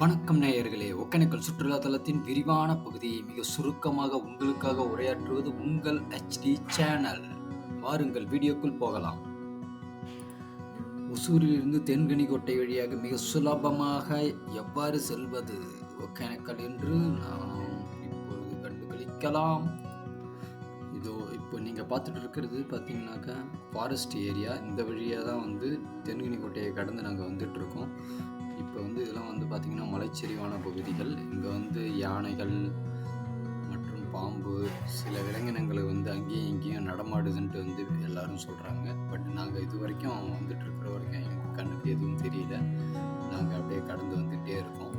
வணக்கம் நேயர்களே. ஒகேனக்கல் சுற்றுலா தலத்தின் விரிவான பகுதியை மிக சுருக்கமாக உங்களுக்காக உரையாற்றுவது உங்கள் ஹெச்டி சேனல் வாருங்கள் வீடியோக்குள் போகலாம். ஒசூரிலிருந்து தென்கனிக்கோட்டை வழியாக மிக சுலபமாக எவ்வாறு செல்வது? ஒகேனக்கல் என்று நாம் இப்பொழுது கண்டுகளிக்கலாம். இதோ இப்போ நீங்கள் பார்த்துட்டு இருக்கிறது பார்த்தீங்கன்னாக்கா ஃபாரஸ்ட் ஏரியா இந்த வழியாக தான் வந்து தென்கனிக்கோட்டையை கடந்து நாங்கள் வந்துட்டு இருக்கோம். இப்போ வந்து இதெல்லாம் வந்து பார்த்திங்கன்னா மலைச்சரிவான பகுதிகள். இங்கே வந்து யானைகள் மற்றும் பாம்பு சில விலங்கினங்களை வந்து அங்கேயும் இங்கேயும் நடமாடுதுன்ட்டு வந்து எல்லாரும் சொல்கிறாங்க பட் நாங்கள் இது வரைக்கும் வந்துட்டு இருக்கிற வரைக்கும் எங்கள் கண்ணுக்கு எதுவும் தெரியல. நாங்கள் அப்படியே கடந்து வந்துகிட்டே இருக்கோம்.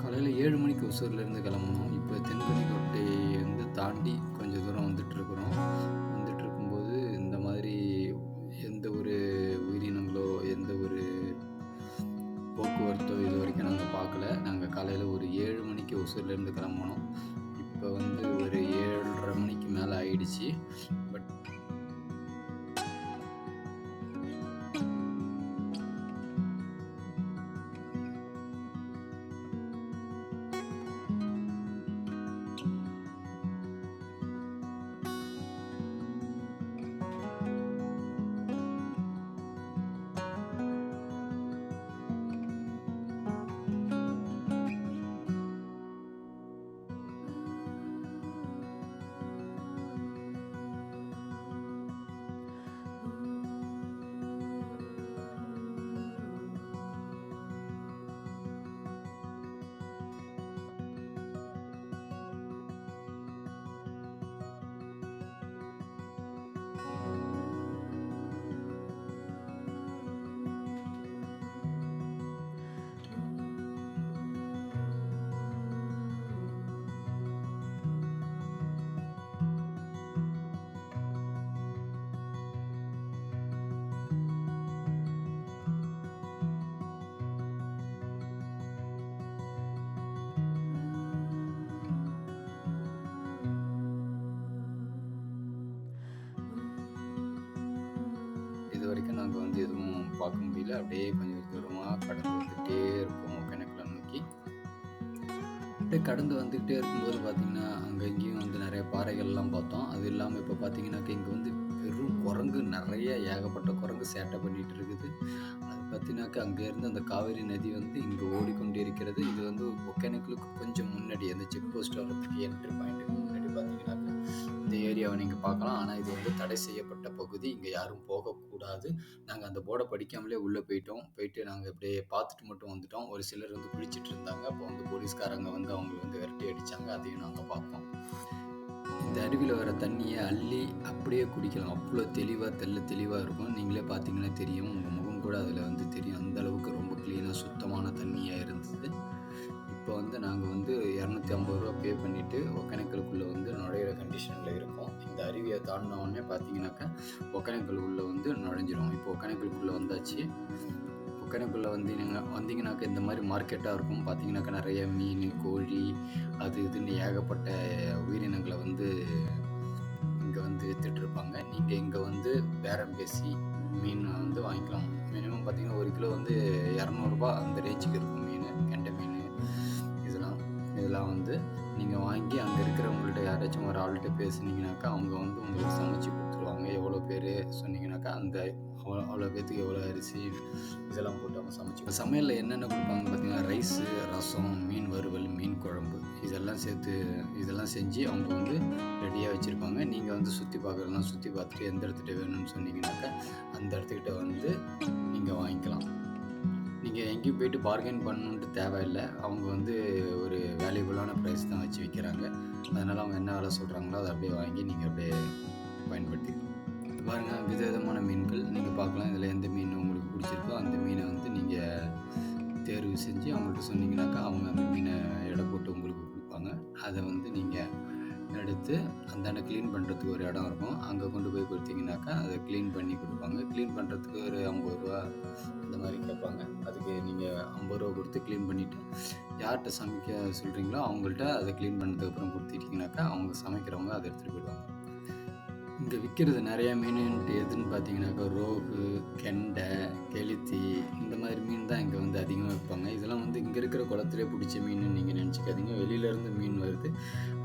காலையில் ஏழு மணிக்கு ஒசூர்லேருந்து கிளம்பணும் இப்போ தென்கனிக்கோட்டையை வந்து தாண்டி கொஞ்சம் தூரம் வந்துட்டு இருக்கிறோம் பார்க்க அப்படியே கொஞ்சம் தூரமாக கடந்து வந்துக்கிட்டே இருக்கோம் ஒகேனக்கலை நோக்கி. அப்படியே கடந்து வந்துக்கிட்டே இருக்கும்போது பார்த்தீங்கன்னா அங்கே இங்கேயும் வந்து நிறைய பாறைகள்லாம் பார்த்தோம். அது இல்லாமல் இப்போ பார்த்தீங்கன்னாக்கா இங்கே வந்து பெரும் குரங்கு நிறைய ஏகப்பட்ட குரங்கு சேட்டை பண்ணிட்டு இருக்குது. அது பார்த்தீங்கன்னாக்கா அங்கேருந்து அந்த காவேரி நதி வந்து இங்கே ஓடிக்கொண்டு இருக்கிறது. இது வந்து ஒகேனக்கலுக்கு கொஞ்சம் முன்னாடி அந்த செக் போஸ்ட் வர்றதுக்கு என்ட்ரி பாயிண்ட்டுக்கு முன்னாடி பார்த்தீங்கன்னாக்கா இந்த ஏரியாவை நீங்கள் பார்க்கலாம். ஆனால் இது வந்து தடை செய்யப்பட்ட பகுதி. இங்கே யாரும் போகக்கூடாது நாங்கள் அந்த போர்டை படிக்காமலே உள்ளே போயிட்டோம். போயிட்டு நாங்கள் அப்படியே பார்த்துட்டு மட்டும் வந்துட்டோம். ஒரு சிலர் வந்து பிடிச்சிட்டு இருந்தாங்க. அப்போ வந்து போலீஸ்காரங்க வந்து அவங்களை வந்து விரட்டி அடித்தாங்க அதையும் நாங்கள் பார்த்தோம். இந்த அருவியில் வர தண்ணியை அள்ளி அப்படியே குடிக்கலாம். அவ்வளோ தெளிவாக தெல்ல தெளிவாக இருக்கும். நீங்களே பார்த்தீங்கன்னா தெரியும். உங்கள் முகம் கூட அதில் வந்து தெரியும். அந்த அளவுக்கு ரொம்ப க்ளீனாக சுத்தமான தண்ணியாக இருந்தது. இப்போ வந்து நாங்கள் வந்து இரநூத்தி ஐம்பது ரூபா பே பண்ணிவிட்டு ஒகேனக்கலுக்குள்ளே வந்து நுழையிற கண்டிஷனில் இருக்கோம். இந்த அருவியை தாண்டின உடனே பார்த்தீங்கன்னாக்கா உள்ளே வந்து நுழைஞ்சிரும் இப்போ ஒகேனக்கலுக்குள்ளே வந்தாச்சு. ஒகேனக்குள்ளே வந்து நீங்கள் வந்தீங்கன்னாக்கா இந்த மாதிரி மார்க்கெட்டாக இருக்கும். பார்த்தீங்கன்னாக்கா நிறைய மீன் கோழி அது இதுன்னு ஏகப்பட்ட உயிரினங்களை வந்து இங்கே வந்து வித்துட்ருப்பாங்க நீங்கள் இங்கே வந்து பேரம் பேசி மீன் வந்து வாங்கிக்கலாம். மினிமம் பார்த்தீங்கன்னா ஒரு கிலோ வந்து இரநூறுபா அந்த ரேஞ்சுக்கு இருக்கும். இதெல்லாம் வந்து நீங்கள் வாங்கி அங்கே இருக்கிறவங்கள்ட்ட யாராச்சும் ஒரு ஆள்கிட்ட பேசுனீங்கனாக்கா அவங்க வந்து உங்களுக்கு சமைச்சு கொடுத்துருவாங்க. எவ்வளோ பேர் சொன்னீங்கனாக்கா அந்த அவ்வளோ அவ்வளோ பேர்த்துக்கு எவ்வளோ அரிசி இதெல்லாம் போட்டு அவங்க சமைச்சு சமையலில் என்னென்ன கொடுப்பாங்க பார்த்தீங்கன்னா ரைஸு ரசம் மீன் வறுவல் மீன் குழம்பு இதெல்லாம் சேர்த்து இதெல்லாம் செஞ்சு அவங்க வந்து ரெடியாக வச்சுருப்பாங்க. நீங்கள் வந்து சுற்றி பார்க்குறதுனா சுற்றி பார்த்துட்டு எந்த இடத்துக்கிட்ட வேணும்னு சொன்னீங்கனாக்கா அந்த இடத்துக்கிட்ட வந்து நீங்கள் வாங்கிக்கலாம். நீங்கள் எங்கேயும் போயிட்டு பார்கெயின் பண்ணணுன்ட்டு தேவையில்லை. அவங்க வந்து ஒரு வேல்யூபுளான ப்ரைஸ் தான் வச்சு விற்கிறாங்க அதனால் அவங்க என்ன வேலை சொல்கிறாங்களோ அதை அப்படியே வாங்கி நீங்கள் அப்படியே பயன்படுத்திக்கலாம். பாருங்கள் விதவிதமான மீன்கள். நீங்கள் பார்க்கலாம் இதில் எந்த மீன் உங்களுக்கு பிடிச்சிருக்கோ அந்த மீனை வந்து நீங்கள் தேர்வு செஞ்சு அவங்கள்ட்ட சொன்னீங்கன்னாக்கா அவங்க அந்த மீனை எடை போட்டு உங்களுக்கு கொடுப்பாங்க. அதை வந்து நீங்கள் எடுத்து அந்த இடம் க்ளீன் பண்ணுறதுக்கு ஒரு இடம் இருக்கும். அங்கே கொண்டு போய் கொடுத்தீங்கன்னாக்கா அதை க்ளீன் பண்ணி கொடுப்பாங்க. க்ளீன் பண்ணுறதுக்கு ஒரு ஐம்பது ரூபா இந்த மாதிரி கேட்பாங்க. அதுக்கு நீங்கள் ஐம்பது ரூபா கொடுத்து க்ளீன் பண்ணிவிட்டு யார்கிட்ட சமைக்க சொல்கிறீங்களோ அவங்கள்ட்ட அதை க்ளீன் பண்ணதுக்கப்புறம் கொடுத்துட்டிங்கனாக்கா அவங்க சமைக்கிறவங்க அதை எடுத்துகிட்டு போயிடுவாங்க. இங்கே விற்கிறது நிறைய மீனுன்ட்டு எதுன்னு பார்த்தீங்கன்னாக்கா ரோகு கெண்டை கெளுத்தி இந்த மாதிரி மீன் தான் இங்கே வந்து அதிகமாக விற்பாங்க. இதெல்லாம் இருக்கிற குளத்திலே பிடிச்ச மீன் நீங்கள் நினச்சிக்காதீங்க. வெளியிலேருந்து மீன் வருது.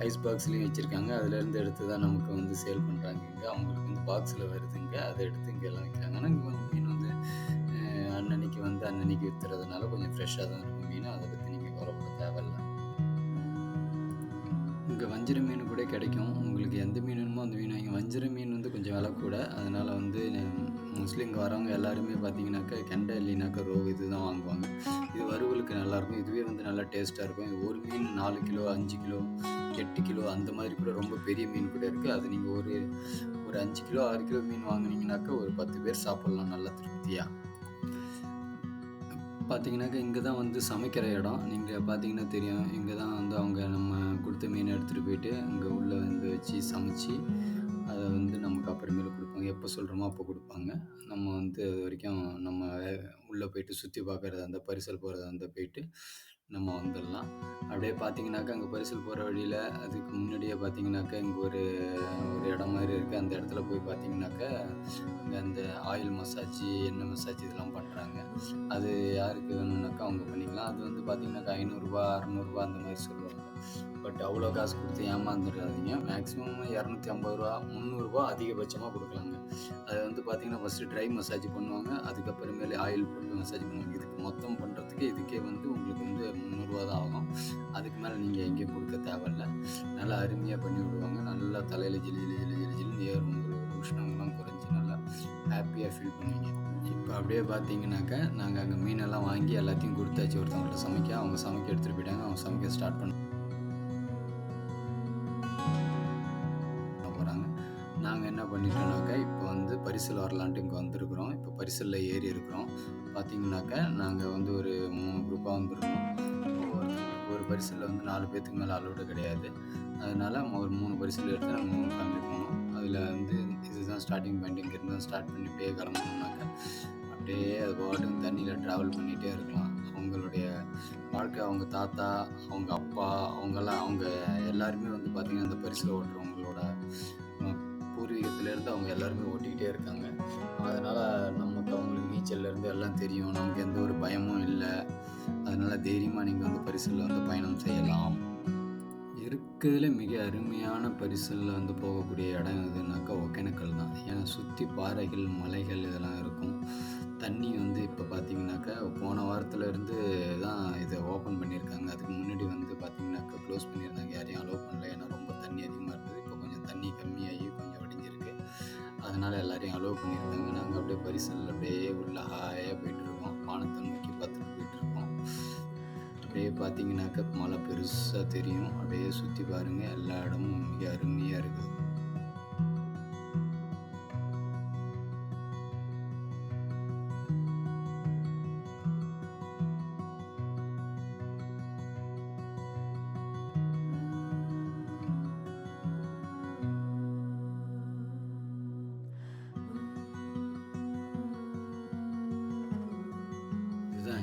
ஐஸ் பாக்ஸ்லேயும் வச்சுருக்காங்க. அதுலேருந்து எடுத்து தான் நமக்கு வந்து சேல் பண்ணுறாங்க இங்கே. அவங்களுக்கு வந்து பாக்ஸில் வருதுங்க அதை எடுத்து இங்கே எல்லாம் வைக்கிறாங்க. ஆனால் இங்கே கொஞ்சம் மீன் வந்து அன்னன்னைக்கு வந்து அன்னன்னைக்கு விற்றுறதுனால கொஞ்சம் ஃப்ரெஷ்ஷாக தான் இருக்கும் மீன். அதை பற்றி நீங்கள் கவலைப்பட தேவையில்ல. இங்கே வஞ்சிர மீன் கூட கிடைக்கும். உங்களுக்கு எந்த மீன் வேணுமோ அந்த மீன் வாங்கி. வஞ்சிர மீன் வந்து கொஞ்சம் விலை கூட. அதனால் வந்து மோஸ்ட்லி இங்கே வரவங்க எல்லாருமே பார்த்தீங்கன்னாக்கா கெண்டை இல்லைனாக்கா ரோ இது தான் வாங்குவாங்க. இது வறுவலுக்கு நல்லாயிருக்கும் இதுவே வந்து நல்லா டேஸ்ட்டாக இருக்கும். ஒரு மீன் நாலு கிலோ அஞ்சு கிலோ எட்டு கிலோ அந்த மாதிரி கூட ரொம்ப பெரிய மீன் கூட இருக்குது அது நீங்கள் ஒரு ஒரு அஞ்சு கிலோ ஆறு கிலோ மீன் வாங்கினீங்கனாக்கா ஒரு பத்து பேர் சாப்பிட்லாம். நல்லா திருப்தியாக பார்த்தீங்கன்னாக்கா இங்கே தான் வந்து சமைக்கிற இடம். நீங்கள் பார்த்தீங்கன்னா தெரியும். இங்கே தான் வந்து அவங்க நம்ம கொடுத்த மீனை எடுத்துகிட்டு போயிட்டு அங்கே உள்ளே வந்து வச்சு சமைச்சு அதை வந்து நமக்கு அப்புறமேல கொடுப்பாங்க எப்போ சொல்கிறோமோ அப்போ கொடுப்பாங்க. நம்ம வந்து அது வரைக்கும் நம்ம உள்ளே போயிட்டு சுற்றி பார்க்குறதா இருந்தால் பரிசல் போகிறதா இருந்தால் போயிட்டு நம்ம வந்துடலாம் அப்படியே பார்த்தீங்கன்னாக்கா அங்கே பரிசல் போகிற வழியில் அதுக்கு முன்னாடியே பார்த்தீங்கன்னாக்கா இங்கே ஒரு ஒரு இடம் மாதிரி இருக்குது அந்த இடத்துல போய் பார்த்தீங்கன்னாக்கா அங்கே அந்த ஆயில் மசாஜ் எண்ணெய் மசாஜ் இதெல்லாம் பண்ணுறாங்க அது யாருக்கு வேணும்னாக்கா அவங்க பண்ணிக்கலாம். அது வந்து பார்த்தீங்கன்னாக்கா ஐநூறுரூவா அறநூறுபா அந்த மாதிரி சொல்லுவாங்க. பட் அவ்வளோ காசு கொடுத்து ஏமாந்துடாதீங்க மேக்ஸிமம் இரநூத்தி ஐம்பது ரூபா முந்நூறுரூவா அதிகபட்சமாக கொடுக்கலாங்க. அது வந்து பார்த்தீங்கன்னா ஃபஸ்ட்டு ட்ரை மசாஜ் பண்ணுவாங்க. அதுக்கப்புறமேலே ஆயில் போட்டு மசாஜ் பண்ணுவாங்க. இதுக்கு மொத்தம் பண்ணுறதுக்கு இதுக்கே வந்து உங்களுக்கு வந்து முந்நூறுரூவா தான் ஆகும். அதுக்கு மேலே நீங்கள் எங்கேயும் கொடுக்க தேவையில்ல. நல்லா அருமையாக பண்ணி விடுவாங்க. நல்லா தலையில் ஜிலி ஜிலி ஜிலி ஜிலி ஜிலின்னு ஏறும். உங்களுக்கு உஷ்ணங்கள்லாம் குறைஞ்சி நல்லா ஹாப்பியாக ஃபீல் பண்ணுவீங்க. இப்போ அப்படியே பார்த்தீங்கன்னாக்கா நாங்கள் அங்கே மீனெல்லாம் வாங்கி எல்லாத்தையும் கொடுத்தாச்சு. ஒருத்தவங்கள்ட்ட சமைக்க அவங்க சமைக்க எடுத்துகிட்டு போயிட்டாங்க. அவங்க சமைக்க ஸ்டார்ட் பண்ண பரிசல் வரலான்ட்டு இங்கே வந்திருக்கிறோம். இப்போ பரிசலில் ஏறி இருக்கிறோம். பார்த்தீங்கன்னாக்கா நாங்கள் வந்து ஒரு மூணு குரூப்பாக வந்திருக்கோம். ஒரு பரிசலில் வந்து நாலு பேர்த்துக்கு மேலே அலோடு கிடையாது. அதனால ஒரு மூணு பரிசல் எடுத்து நாங்கள் மூணு ஃபேமிலி போனோம் அதில் வந்து இதுதான் ஸ்டார்டிங் பாயிண்ட் இங்கேருந்து தான் ஸ்டார்ட் பண்ணி அப்படியே கிளம்பணும்னாக்கா அப்படியே அது பாட்டுக்கு தண்ணியில் ட்ராவல் பண்ணிகிட்டே இருக்கலாம். அவங்களுடைய வாழ்க்கை அவங்க தாத்தா அவங்க அப்பா அவங்கெல்லாம் அவங்க எல்லாருமே வந்து பார்த்திங்கன்னா அந்த பரிசில் ஓட்டுறவங்களோட அஹ், அவங்க எல்லாருமே ஓட்டிக்கிட்டே இருக்காங்க. அதனால் நமக்கு அவங்களுக்கு நீச்சல்லேருந்து எல்லாம் தெரியும். நமக்கு எந்த ஒரு பயமும் இல்லை. அதனால் தைரியமாக நீங்கள் வந்து பரிசலில் வந்து பயணம் செய்யலாம். இருக்கிறதுல மிக அருமையான பரிசலில் வந்து போகக்கூடிய இடம் எதுனாக்கா ஒகேனக்கல் தான். ஏன்னா சுற்றி பாறைகள் மலைகள் இதெல்லாம் இருக்கும். தண்ணி வந்து இப்போ பார்த்தீங்கன்னாக்கா போன வாரத்துல இருந்து தான் இதை ஓப்பன் பண்ணி அதனால் எல்லாரையும் அலோவ் பண்ணியிருக்காங்க நாங்கள் அப்படியே பரிசலில் அப்படியே உள்ள ஹாயாக போயிட்டுருக்கோம். வானத்தை நோக்கி பார்த்துட்டு போயிட்டுருக்கோம். அப்படியே பார்த்தீங்கன்னாக்கா மழை பெருசாக தெரியும். அப்படியே சுற்றி பாருங்கள் எல்லா இடமும் மிக அருமையாக இருக்குது.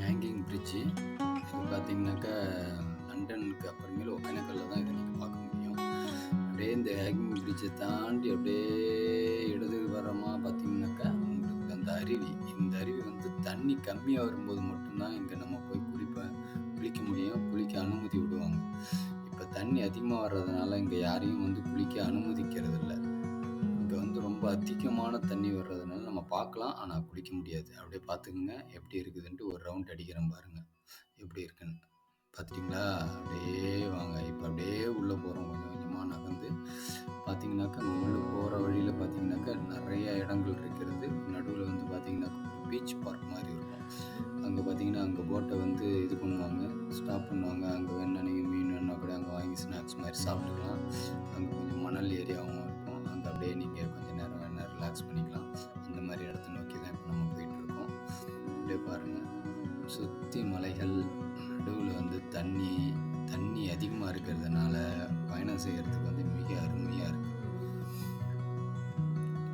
ஹேங்கிங் பிரிட்ஜு இது பார்த்தீங்கன்னாக்கா லண்டனுக்கு அப்புறமேல ஒகேனக்கல்ல தான் இதை நீங்கள் பார்க்க முடியும். அப்படியே இந்த ஹேங்கிங் பிரிட்ஜை தாண்டி அப்படியே இடது வரமா பார்த்தீங்கன்னாக்கா உங்களுக்கு அந்த அருவி இந்த அருவி வந்து தண்ணி கம்மியாக வரும்போது மட்டும்தான் இங்கே நம்ம போய் குளிப்ப குளிக்க முடியும் குளிக்க அனுமதி விடுவாங்க. இப்போ தண்ணி அதிகமாக வர்றதுனால இங்கே யாரையும் வந்து குளிக்க அனுமதிக்கிறது இல்லை இங்கே வந்து ரொம்ப அதிகமான தண்ணி வர்றதுனால நம்ம பார்க்கலாம். ஆனால் குளிக்க முடியாது. அப்படியே பார்த்துக்குங்க. எப்படி இருக்குதுன்ட்டு ஒரு ரவுண்ட் அடிக்கிறேன் பாருங்கள் எப்படி இருக்குன்னு. பார்த்துட்டிங்களா? அப்படியே வாங்க. இப்போ அப்படியே உள்ளே போகிறோம் கொஞ்சம் கொஞ்சமாக நகர்ந்து. பார்த்தீங்கன்னாக்கா உள்ளே போகிற வழியில் பார்த்தீங்கன்னாக்கா நிறைய இடங்கள் இருக்கிறது. நடுவில் வந்து பார்த்தீங்கன்னாக்கா ஒரு பீச் பார்க் மாதிரி இருக்கும். அங்கே பார்த்தீங்கன்னா அங்கே போட்டை வந்து இது பண்ணுவாங்க. ஸ்டாப் பண்ணுவாங்க. அங்கே வேணா நீங்கள் மீன் வேணா கூட அங்கே வாங்கி ஸ்நாக்ஸ் மாதிரி சாப்பிட்டுக்கலாம். அங்கே கொஞ்சம் மணல் ஏரியாவும் இருக்கும். அங்கே அப்படியே நீங்கள் கொஞ்சம் நேரம் வேணால் ரிலாக்ஸ் பண்ணிக்கலாம். இருக்கிறதுனால பயணம் செய்கிறதுக்கு வந்து மிக அருமையாக இருக்குது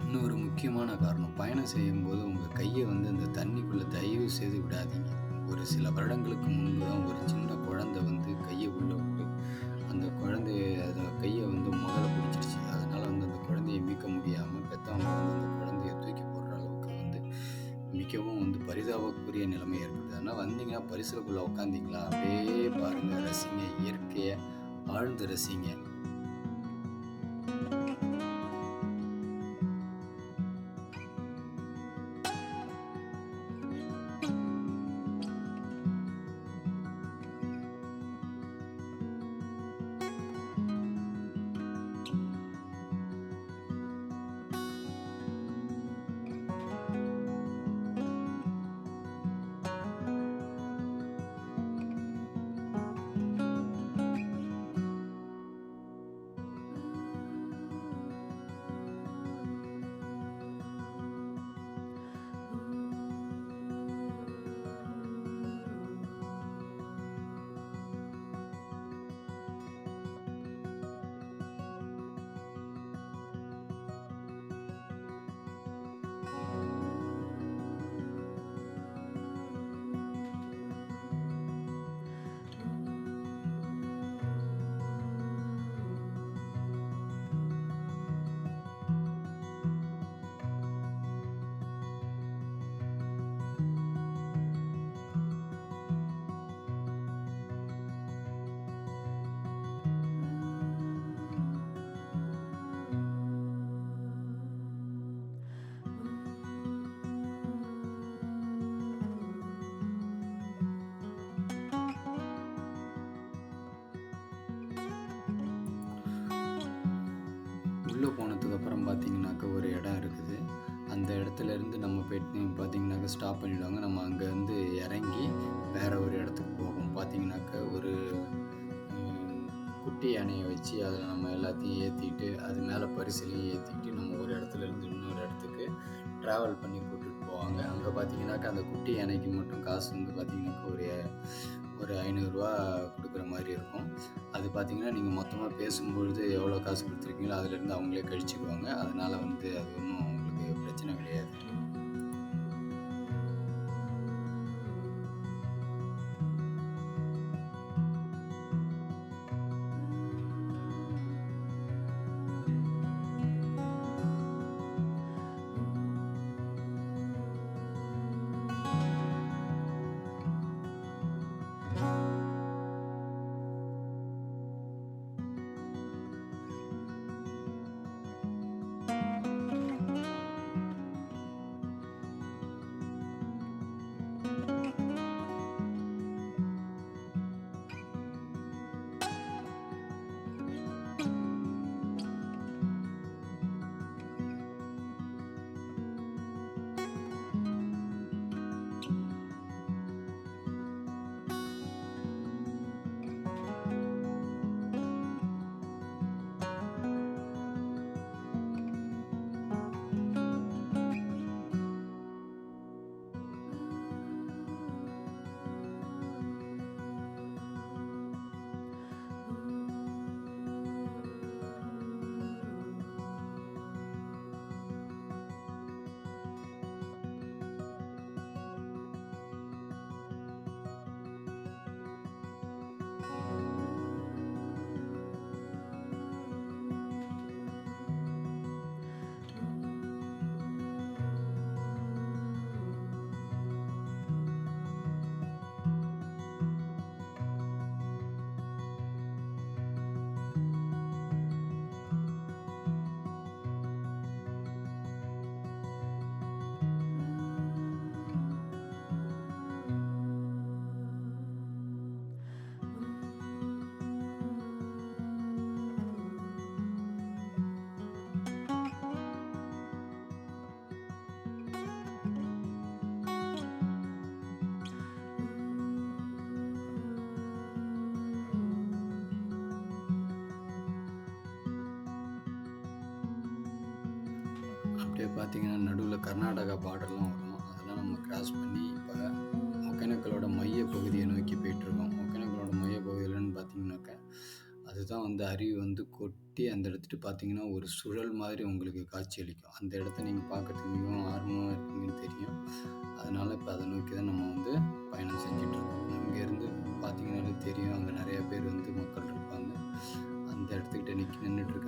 இன்னொரு முக்கியமான காரணம் பயணம் செய்யும்போது உங்கள் கையை வந்து அந்த தண்ணிக்குள்ளே தயவு செய்து விடாதீங்க. ஒரு சில வருடங்களுக்கு முன்பு தான் ஒரு சின்ன குழந்தை வந்து கையை உள்ளே விட்டு அந்த குழந்தைய அதை கையை வந்து முதல்ல பிடிச்சிருச்சு. அதனால் வந்து அந்த குழந்தையை மீட்க முடியாமல் பெற்றவங்க வந்து அந்த குழந்தையை தூக்கி போடுற அளவுக்கு வந்து மிகவும் வந்து பரிதாபக்குரிய நிலைமை ஏற்படுது அதனால் வந்தீங்கன்னா பரிசலுக்குள்ளே உட்காந்தீங்களா அப்படியே பாருங்கள் ரசிங்க இயற்கையை ஆழ்ந்து ரசிங்க உள்ளே போனதுக்கப்புறம் பார்த்தீங்கன்னாக்கா ஒரு இடம் இருக்குது. அந்த இடத்துல இருந்து நம்ம போயிட்டு பார்த்தீங்கன்னாக்கா ஸ்டாப் பண்ணிவிடுவாங்க நம்ம அங்கேருந்து இறங்கி வேறு ஒரு இடத்துக்கு போகும் பார்த்தீங்கன்னாக்கா ஒரு குட்டி யானையை வச்சு அதில் நம்ம எல்லாத்தையும் ஏற்றிட்டு அது மேலே பரிசுலையும் ஏற்றிக்கிட்டு நம்ம ஒரு இடத்துல இருந்து இன்னொரு இடத்துக்கு ட்ராவல் பண்ணி கூட்டிகிட்டு போவாங்க. அங்கே பார்த்தீங்கன்னாக்கா அந்த குட்டி யானைக்கு மட்டும் காசு வந்து பார்த்தீங்கன்னாக்கா ஒரு ஒரு ஐநூறுரூவா கொடுக்குற மாதிரி இருக்கும். அது பார்த்தீங்கன்னா நீங்கள் மொத்தமாக பேசும்பொழுது எவ்வளோ காசு கொடுத்துருக்கீங்களோ அதுலேருந்து அவங்களே கழிச்சுக்குவாங்க. அதனால் வந்து அது ஒன்றும் உங்களுக்கு பிரச்சனை கிடையாது. பார்த்தீங்கன்னா நடுவில் கர்நாடகா பார்டர்லாம் வரும் அதெல்லாம் நம்ம கிராஸ் பண்ணி இப்போ ஒகேனக்கலோட மைய பகுதியை நோக்கி போயிட்டுருக்கோம். ஒகேனக்கலோட மைய பகுதியிலன்னு பார்த்தீங்கன்னாக்கா அதுதான் வந்து அருவி வந்து கொட்டி அந்த இடத்துட்டு பார்த்தீங்கன்னா ஒரு சுழல் மாதிரி உங்களுக்கு காட்சி அளிக்கும். அந்த இடத்த நீங்கள் பார்க்கறதுக்கு மிகவும் ஆர்வமாக இருப்பீங்கன்னு தெரியும். அதனால் இப்போ அதை நோக்கி தான் நம்ம வந்து பயணம் செஞ்சிட்ருக்கோம் இங்கேருந்து பார்த்தீங்கன்னாலே தெரியும் அங்கே நிறையா பேர் வந்து மக்கள் இருப்பாங்க. அந்த இடத்துக்கிட்ட நிற்கி நின்றுட்டு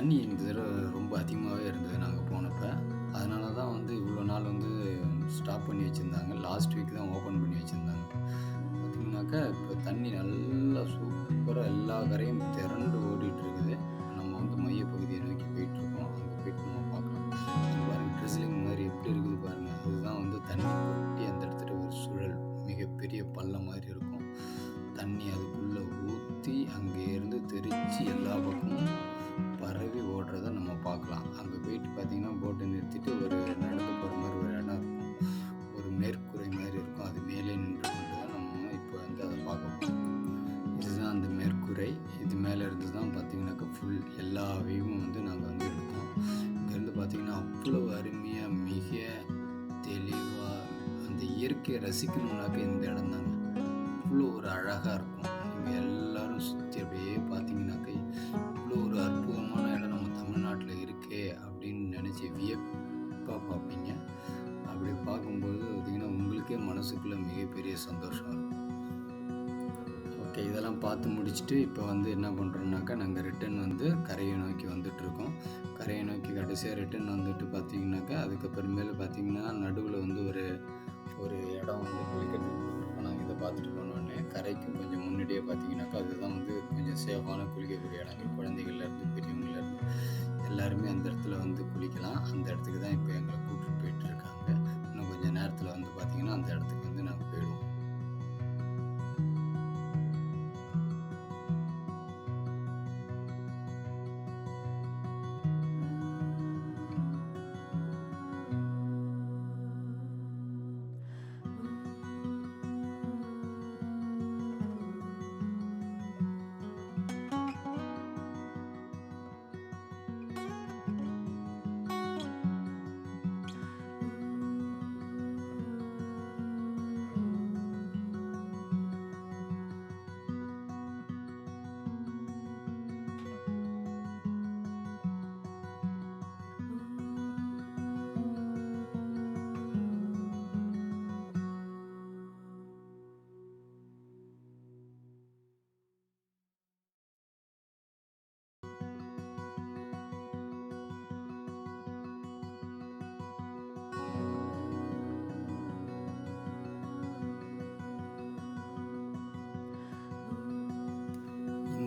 தண்ணி இந்த தடவை ரொம்ப அதிகமாகவே இருந்தது நாங்கள் போனப்போ அதனால தான் வந்து இவ்வளோ நாள் வந்து ஸ்டாப் பண்ணி வச்சுருந்தாங்க. லாஸ்ட் வீக் தான் ஓப்பன் பண்ணி வச்சுருந்தாங்க. பார்த்திங்கனாக்கா இப்போ தண்ணி நல்லா சூப்பராக எல்லா கரையும் திரண்டு ஓடிட்டு இருக்குது. நம்ம வந்து மையப்பகுதியை நோக்கி போயிட்டுருக்கோம். அங்கே போயிட்டு நம்ம பார்க்கலாம். பாருங்கள் பாருங்க ட்ரிஸ்லிங் மாதிரி எப்படி இருக்குது பாருங்கள் அதுதான் வந்து தண்ணி கொட்டி அந்த இடத்துல ஒரு சுழல் மிகப்பெரிய பள்ளம் மாதிரி இருக்கும். தண்ணி அதுக்குள்ளே ஊற்றி அங்கேருந்து தெரித்து எல்லா பக்கமும் பரவி ஓடுறத நம்ம பார்க்கலாம். அங்கே போயிட்டு பார்த்தீங்கன்னா, போட்டை நிறுத்திட்டு ஒரு நடந்து போகிற மாதிரி ஒரு இடம் இருக்கும். ஒரு மேற்கூரை மாதிரி இருக்கும். அது மேலே நின்று கொண்டு தான் நம்ம இப்போ வந்து அதை பார்க்க போறோம். இதுதான் அந்த மேற்கூரை. இது மேலே இருந்து தான் பார்த்தீங்கன்னாக்கா, ஃபுல் எல்லா வியூவும் வந்து நாங்கள் வந்து எடுத்தோம். இங்கேருந்து பார்த்தீங்கன்னா, அவ்வளோ அருமையாக மிக தெளிவாக அந்த இயற்கையை ரசிக்கணும்னாக்க மனசுக்குள்ளே மிகப்பெரிய சந்தோஷம் இருக்கும். ஓகே. இதெல்லாம் பார்த்து முடிச்சுட்டு, இப்போ வந்து என்ன பண்ணுறோம்னாக்கா நாங்கள் ரிட்டன் வந்து கரையை நோக்கி வந்துட்டுருக்கோம். கரையை நோக்கி கடைசியாக ரிட்டர்ன் வந்துட்டு பார்த்தீங்கன்னாக்கா, அதுக்கப்புறமேலு பார்த்தீங்கன்னா, நடுவில் வந்து ஒரு ஒரு இடம் வந்து குளிக்கிறதுக்கு நாங்கள் இதை பார்த்துட்டு போனோடனே கரைக்கும் கொஞ்சம் முன்னாடியே பார்த்தீங்கன்னாக்கா, அதுதான் வந்து கொஞ்சம் சேஃபான குளிக்கக்கூடிய இடங்கள். குழந்தைகள்லேருந்து, பெரியவங்கலேருந்து எல்லாருமே அந்த இடத்துல வந்து குளிக்கலாம். அந்த இடத்துக்கு தான் இப்போ எங்களுக்கு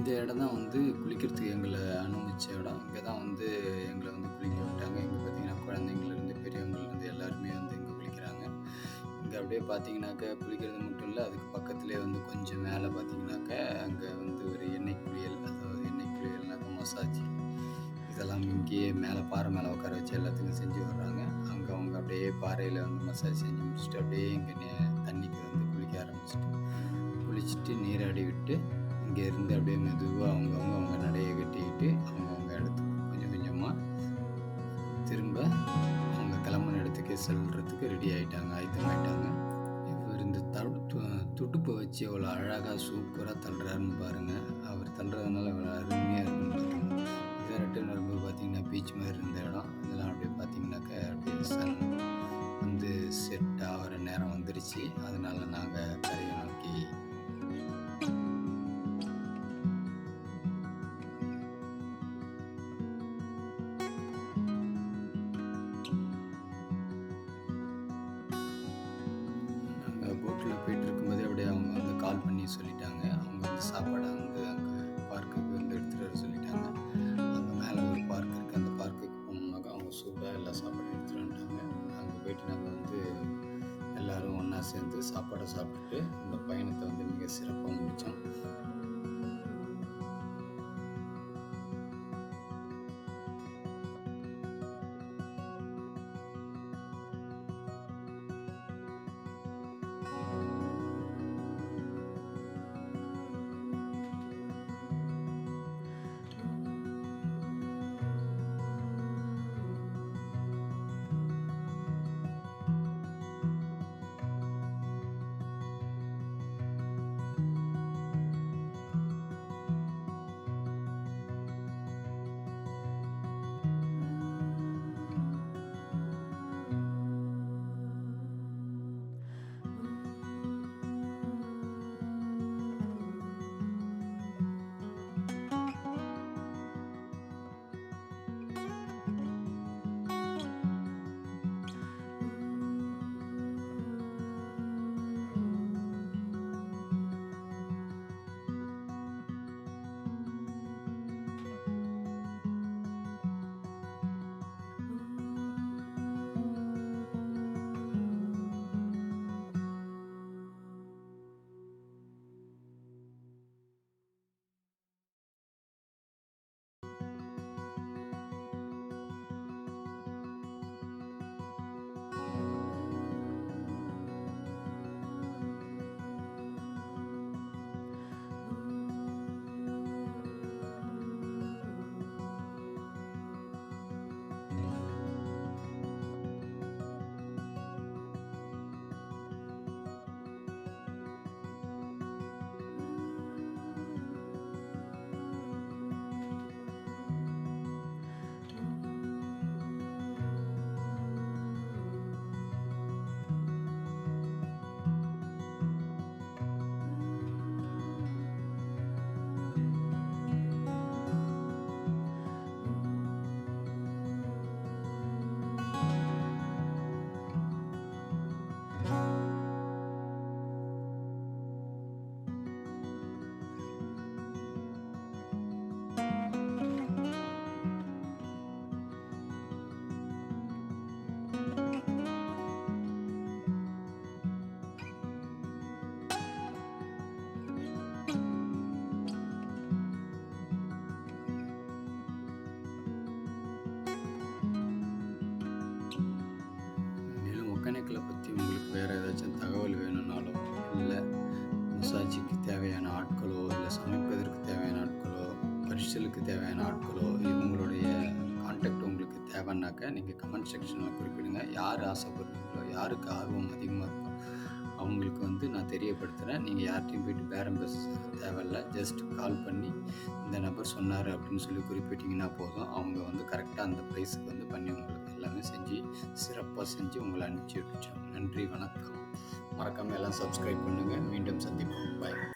இந்த இடம் தான் வந்து குளிக்கிறதுக்கு எங்களை அனுமதிச்ச இடம். இங்கே தான் வந்து எங்களை வந்து குளிக்க விட்டாங்க. இங்கே பார்த்தீங்கன்னா, குழந்தைங்கள்லேருந்து, பெரியவங்கள்லேருந்து எல்லாருமே வந்து இங்கே குளிக்கிறாங்க. இங்கே அப்படியே பார்த்தீங்கன்னாக்கா, குளிக்கிறது மட்டும் இல்லை அதுக்கு பக்கத்துலேயே வந்து கொஞ்சம் மேலே பார்த்தீங்கன்னாக்க அங்கே வந்து ஒரு எண்ணெய் குளியல், அதாவது எண்ணெய் குளியல்னாக்க மசாஜ் இதெல்லாம் இங்கேயே மேலே பாறை மேலே உட்கார வச்சு எல்லாத்துக்கும் செஞ்சு வர்றாங்க. அங்கே அவங்க அப்படியே பாறையில் வந்து மசாஜ் செஞ்சு முடிச்சுட்டு, அப்படியே இங்கே தண்ணிக்கு வந்து குளிக்க ஆரம்பிச்சுட்டு, குளிச்சுட்டு நீராடி விட்டு, இங்கேருந்து அப்படியே மெதுவாக அவங்கவுங்க அவங்க நடையை கட்டிக்கிட்டு, அவங்கவுங்க இடத்துக்கு கொஞ்சம் கொஞ்சமாக திரும்ப அவங்க கிளம்புன இடத்துக்கே செல்றதுக்கு ரெடி ஆயிட்டாங்க. ஆயத்தமாயிட்டாங்க. இவர் இந்த தடு துடுப்பை வச்சு அவ்வளோ அழகாக சூப்பராக தள்ளுறாருன்னு பாருங்கள் அவர் தள்ளுறதுனால அவ்வளோ அருமையாக இருக்குன்னு பார்த்தீங்கன்னா இதை ரிட்டர்ன் வரும்போது பார்த்தீங்கன்னா, பீச் மாதிரி இருந்த இடம். இதெல்லாம் அப்படியே பார்த்தீங்கன்னாக்கா, அப்படியே சன் வந்து செட் ஆகிற நேரம் வந்துருச்சு. அதனால நாங்கள் கரையை நோக்கி பண்ணி சொல்லிட்டாங்க. அவங்க வந்து சாப்பாடு அங்கே அங்கே பார்க்குக்கு வந்து எடுத்துகிட்டு வர சொல்லிட்டாங்க. அங்கே மேலே ஒரு பார்க் இருக்குது அந்த பார்க்குக்கு போனோம்னாக்கா, அவங்க சூப்பராக எல்லா சாப்பாடும் எடுத்துகிட்டு வந்துட்டாங்க. அங்கே போயிட்டு நாங்கள் வந்து எல்லோரும் ஒன்றா சேர்ந்து சாப்பாடை சாப்பிட்டுட்டு, இந்த பயணத்தை வந்து மிக சிறப்பாக முடித்தோம் ஏதாச்சும் தகவல் வேணும்னாலும் இல்லை மசாஜுக்கு தேவையான ஆட்களோ இல்லை சமைப்பதற்கு தேவையான ஆட்களோ பரிசலுக்கு தேவையான ஆட்களோ இவங்களுடைய கான்டாக்ட் உங்களுக்கு தேவைன்னாக்கா நீங்கள் கமெண்ட் செக்ஷனில் குறிப்பிடுங்க. யார் ஆசைப்படுறீங்களோ யாருக்கு ஆர்வம் அதிகமாக இருக்கோ அவங்களுக்கு வந்து நான் தெரியப்படுத்துகிறேன் நீங்கள் யார்கிட்டையும் போயிட்டு பேரம் பேச தேவையில்ல. ஜஸ்ட் கால் பண்ணி இந்த நபர் சொன்னார் அப்படின்னு சொல்லி குறிப்பிட்டிங்கன்னா போதும். அவங்க வந்து கரெக்டாக அந்த ப்ரைஸுக்கு வந்து பண்ணி உங்களுக்கு எல்லாமே செஞ்சு சிறப்பாக செஞ்சு உங்களை அனுப்பிச்சி விட்டுச்சோம் நன்றி வணக்கம். மறக்காமல் எல்லாம் சப்ஸ்கிரைப் பண்ணுங்கள் மீண்டும் சந்திப்போம். பாய்